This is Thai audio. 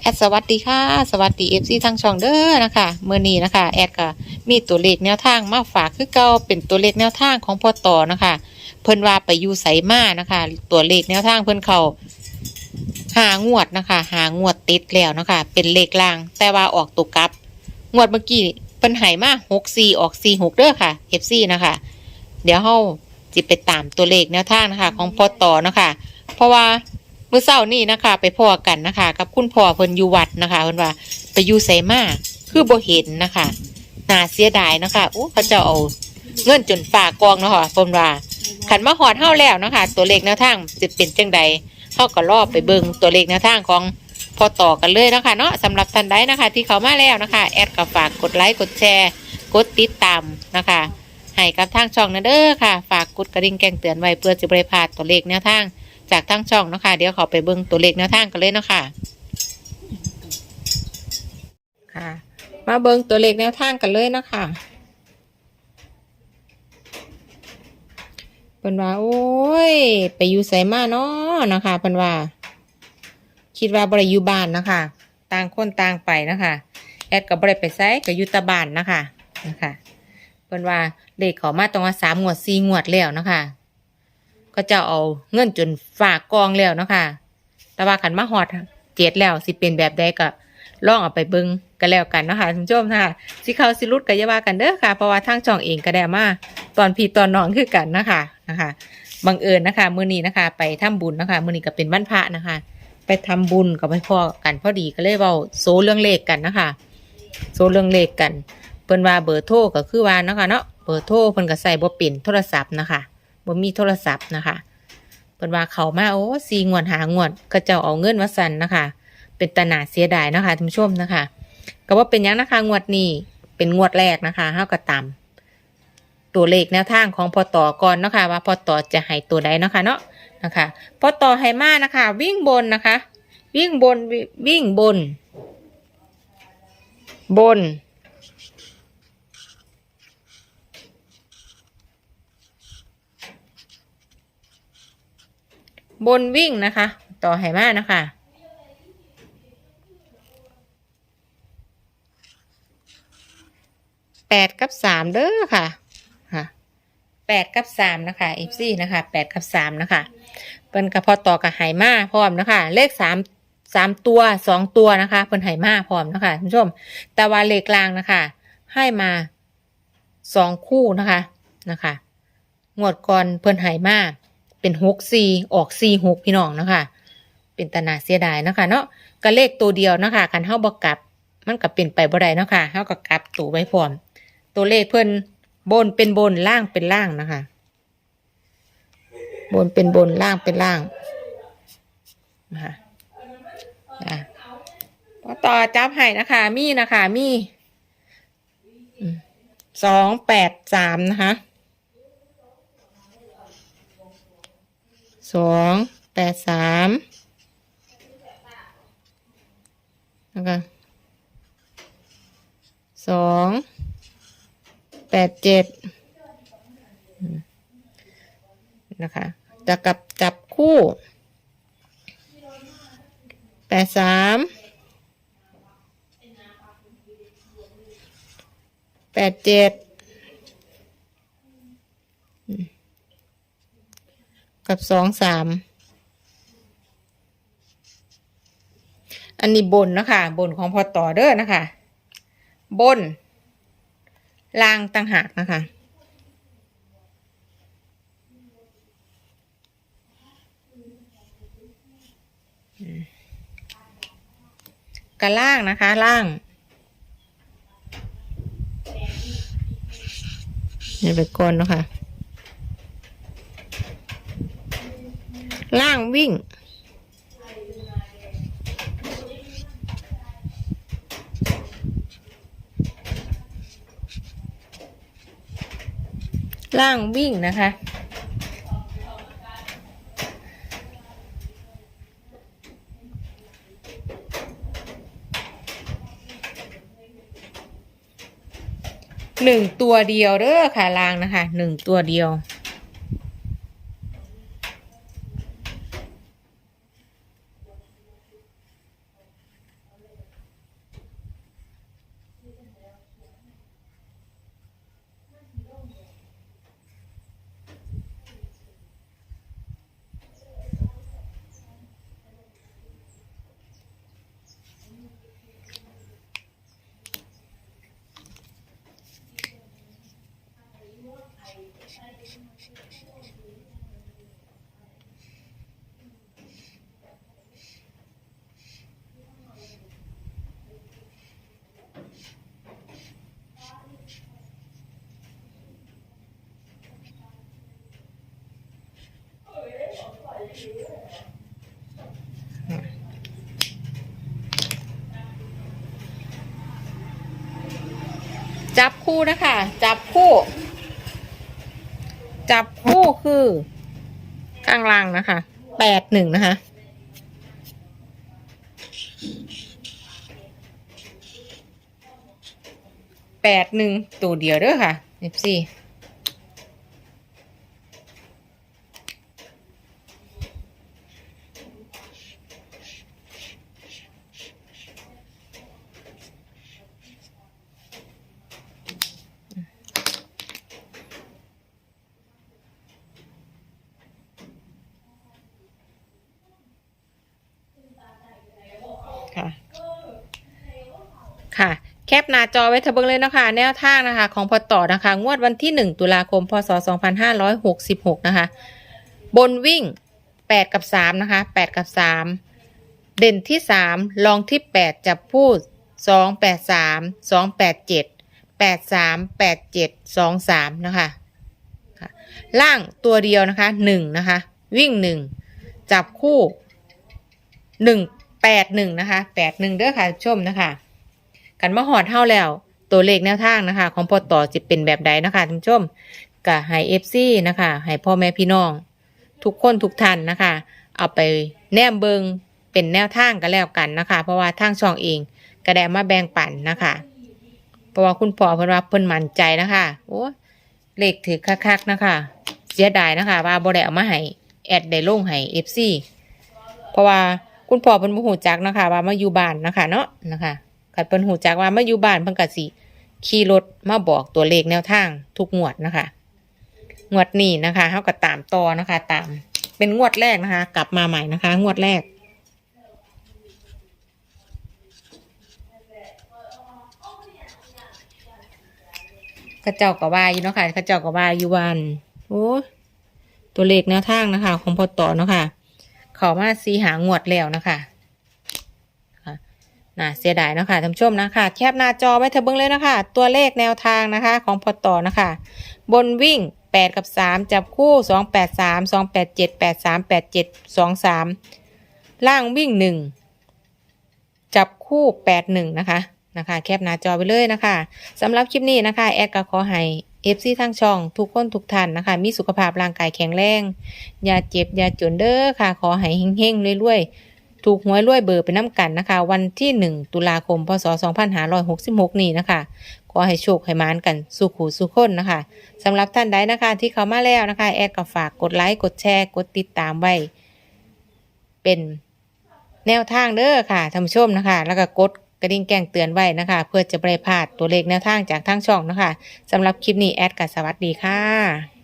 แอดสวัสดีค่ะ สวัสดีเอฟซีทางช่องเด้อนะคะเมื่อนี้นะคะแอดก็มีตัวเลขแนวทางมาฝากคือเก่าเป็นตัวเลขแนวทางของพ่อต่อนะคะ เพิ่นว่าไปอยู่ไสมานะคะ ตัวเลขแนวทางเพิ่นเขาหางวดนะคะ หางวดติดแล้วนะคะ เป็นเลขล่าง แต่ว่าออกตัวกลับ งวดเมื่อกี้เพิ่นให้มาหกสี่ออกสี่หกเด้อค่ะเอฟซีนะคะ เดี๋ยวเฮาจิไปตามตัวเลขแนวทางนะคะ ของพ่อต่อนะคะ เพราะว่า เมื่อเช้านี้นะคะ ไปพ่อกันนะคะ กับคุณพ่อเพิ่นอยู่วัดนะคะเพิ่นว่า ไปอยู่ไสมาคือบ่เห็นนะคะน่าเสียดายนะคะโอ้เขาเจะเอาเงินจนฝากกองเนาะค่ะเพิ่นว่าขันมาหอดเฮาแล้วนะคะ ตัวเลขแนวทางจะเป็นจังใดเฮาก็รอบไปเบิ่งตัวเลขแนวทางของพอต่อกันเลยนะคะเนาะสำหรับท่านใดนะคะ ที่เขามาแล้วนะคะ แอดก็ฝากกดไลค์กดแชร์กดติดตามนะคะให้กับทางช่องนะเด้อค่ะ ฝากกดกระดิ่งแจ้งเตือนไว้เพื่อจะบริพลาดตัวเลขแนวทาง จากทางช่องเนาะคะเดี๋ยวขาไปเบิ่งตัวเลขแนวทางกันเลยเนาะค่ะ ค่ะ มาเบิ่งตัวเลขแนวทางกันเลยเนาะค่ะเพิ่นว่า โอ้ย ไปอยู่ไสมาเนาะนะคะเพิ่นว่า คิดว่าบ่ได้อยู่บ้านนะคะ ต่างคนต่างไปนะคะแอดก็บ่ได้ไปไสก็อยู่ตะบ้านนะคะนะคะเพิ่นว่าเลขเขามาตรงว่าสามงวดสี่งวดแล้วนะคะ ก็จะเอาเงินจนฝากกองแล้วเนาะค่ะ แต่ว่าขันมาหอดเจ็ดแล้วสิเป็นแบบใดก็ลองเอาไปเบิงกันแล้วกันนะคะคุณผู้ชมค่ะสิเขาสิรุดก็อย่าว่ากันเด้อค่ะ เพราะว่าทางช่องเองก็ได้มาตอนพี่ตอนน้องคือกันนะคะนะคะบังเอิญนะคะมื้อนี้นะคะ ไปทำบุญนะคะมื้อนี้ก็เป็นวันพระนะคะ ไปทำบุญกับพ่อกันพอดีก็เลยเว้าโซเรื่องเลขกันนะคะ โซเรื่องเลขกันเพิ่นว่าเบอร์โทรก็คือว่านะคะเนาะเบอร์โทรเพิ่นก็ใส่บ่เป็นโทรศัพท์นะคะ บ่มีโทรศัพท์นะคะเพิ่นว่าเขามาโอ้สีงวดหางวดก็เจ้าเอาเงินมาสั่นนะคะ เป็นตนาเสียดายนะคะท่านผู้ชมนะคะ ก็ว่าเป็นยังนะคะงวดนี้เป็นงวดแรกนะคะเฮาก็ตามตัวเลขแนวทางของพอต่อก่อนนะคะว่าพอต่อจะให้ตัวใดนะคะเนาะนะคะพอต่อให้มานะคะ วิ่งบนนะคะ วิ่งบนวิ่งบน บน บนวิ่งนะคะ ต่อไหมานะคะแปดกับสามเด้อค่ะค่ะแปดกับสามนะคะเอฟซีนะคะแปดกับสามนะคะเพิ่นกระพอต่อกับไหมาพร้อมนะคะ เลขสามสามตัวสองตัวนะคะเพิ่นไหมาพร้อมนะคะคุณผู้ชม แต่ว่าเลขกลางนะคะ ให้มาสองคู่นะคะนะคะงวดก่อนเพิ่นไหมา เป็นหกสี่ออกสี่หกพี่น้องนะคะเป็นตนาเสียดายนะคะเนาะก็เลขตัวเดียวนะคะคันเฮาบ่กลับ มันก็เป็นไปบ่ได้เนาะค่ะเฮาก็กลับตัวไว้พร้อม ตัวเลขเพิ่นบนเป็นบนล่างเป็นล่างนะคะบนเป็นบนล่างเป็นล่างนะคะอะต่อจับให้นะคะ มีนะคะ มีสองแปดสามนะคะ สองแปดสามนะคะสองแปดเจ็ดนะคะ จะกับจับคู่แปดสามแปดเจ็ด กับสองสามอันนี้บนนะคะบนของพอต่อเด้อนะคะ บน ล่างต่างหากนะคะกระล่างนะคะ ล่างนี่ไปก่อนเนาะคะ ล่างวิ่ง ล่างวิ่งนะคะ หนึ่งตัวเดียวเด้อค่ะล่างนะคะ หนึ่งตัวเดียว จับคู่นะคะ จับคู่ จับคู่คือข้างล่างนะคะแปดหนึ่งนะคะแปดหนึ่งตัวเดียวเด้อค่ะเอฟ ค่ะ ค่ะ แคปหน้าจอไว้เถอะเบิงเลยนะคะ แนวทางนะคะ ของพอต่อนะคะ งวดวันที่ 1 ตุลาคม พศ 2566 นะคะ บนวิ่ง 8 กับ 3 นะคะ 8 กับ 3 เด่นที่ 3 ลองที่ 8 จับพูด 2 8 3 2 8 7 8 3 8 7 2 3 นะคะคะล่างตัวเดียวนะคะ 1 นะคะ วิ่ง 1 จับคู่ 1 8 1นะคะ8 1เด้อค่ะชมนะคะกันมาหอดเท่าแล้ว ตัวเลขแนวทางนะคะ ของพอต่อจะเป็นแบบใดนะคะท่านชมก็ให้เอฟซีนะคะให้พ่อแม่พี่น้อง ทุกคนทุกท่านนะคะ เอาไปแนมเบิงเป็นแนวทางกันแล้วกันนะคะ เพราะว่าทางช่องเองก็ได้มาแบ่งปันนะคะเพราะว่าคุณพ่อเพิ่นว่าเพิ่นมั่นใจนะคะโอ้เลขถือคักๆนะคะ เสียดายนะคะ ว่าบ่ได้เอามาให้แอดได้ลงให้เอฟซีเพราะว่า คุณพ่อเพิ่นบ่ฮู้จักนะคะว่ามาอยู่บ้านนะคะเนาะนะคะคันเพิ่นฮู้จักว่ามาอยู่บ้านเพิ่นก็สิขี่รถมาบอกตัวเลขแนวทางทุกงวดนะคะ งวดนี้นะคะเฮาก็ตามต่อนะคะ ตาม เป็นงวดแรกนะคะ กลับมาใหม่นะคะ งวดแรกเข้าเจ้าก็ว่าอยู่เนาะค่ะเข้าเจ้าก็ว่าอยู่วันโอ้ตัวเลขแนวทางนะคะ ของพอต่อเนาะค่ะ เขามาสีหางวดแล้วนะคะค่ะน่าเสียดายนะคะท่านผู้ชมนะคะแคปหน้าจอไว้เถอะเบิ่งเลยนะคะ ตัวเลขแนวทางนะคะของพอต่อนะคะ บนวิ่งแปดกับสามจับคู่สองแปดสามสองแปดเจ็ดแปดสามแปดเจ็ดสองสามล่างวิ่งหนึ่งจับคู่แปดหนึ่งนะคะนะคะ แคปหน้าจอไปเลยนะคะสำหรับคลิปนี้นะคะ แอดก็ขอให้ เอฟซีทั้งช่อง ทุกคนทุกท่านนะคะ มีสุขภาพร่างกายแข็งแรง อย่าเจ็บ อย่าจนเด้อค่ะ ขอให้เฮงๆรวยๆ ถูกหวยรวยเบอร์ไปน้ำกันนะคะ วันที่ 1 ตุลาคม พศ 2566 นี้นะคะ ขอให้โชคให้มานกันสุขูสุขคนนะคะสำหรับท่านใดนะคะ ที่เขามาแล้วนะคะ แอดก็ฝากกดไลค์ กดแชร์ กดติดตามไว้ เป็นแนวทางเด้อค่ะท่านผู้ชมนะคะ แล้วก็กด กระดิ่งแก้งเตือนไว้นะคะ เพื่อจะไม่พลาดตัวเลขแนวทางจากทางช่องนะคะสำหรับคลิปนี้แอดกับสวัสดีค่ะ